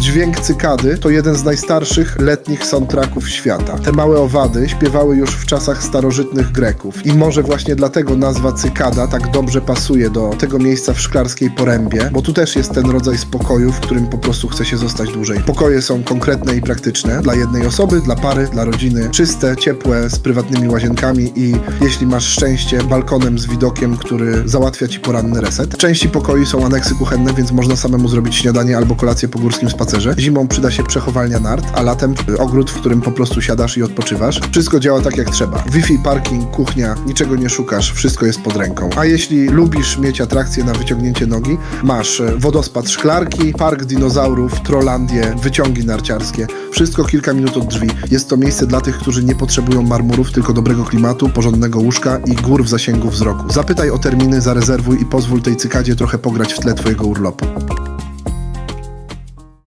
Dźwięk cykady to jeden z najstarszych letnich soundtracków świata. Te małe owady śpiewały już w czasach starożytnych Greków. I może właśnie dlatego nazwa cykada tak dobrze pasuje do tego miejsca w Szklarskiej Porębie, bo tu też jest ten rodzaj spokoju, w którym po prostu chce się zostać dłużej. Pokoje są konkretne i praktyczne dla jednej osoby, dla pary, dla rodziny. Czyste, ciepłe, z prywatnymi łazienkami i jeśli masz szczęście, balkonem z widokiem, który załatwia ci poranny reset. W części pokoi są aneksy kuchenne, więc można samemu zrobić śniadanie albo kolację po górskim spacerze. Zimą przyda się przechowalnia nart, a latem y, ogród, w którym po prostu siadasz i odpoczywasz. Wszystko działa tak jak trzeba. Wi-Fi, parking, kuchnia, niczego nie szukasz, wszystko jest pod ręką. A jeśli lubisz mieć atrakcję na wyciągnięcie nogi, masz y, wodospad szklarki, park dinozaurów, trolandię, wyciągi narciarskie. Wszystko kilka minut od drzwi. Jest to miejsce dla tych, którzy nie potrzebują marmurów, tylko dobrego klimatu, porządnego łóżka i gór w zasięgu wzroku. Zapytaj o terminy, zarezerwuj i pozwól tej cykadzie trochę pograć w tle twojego urlopu.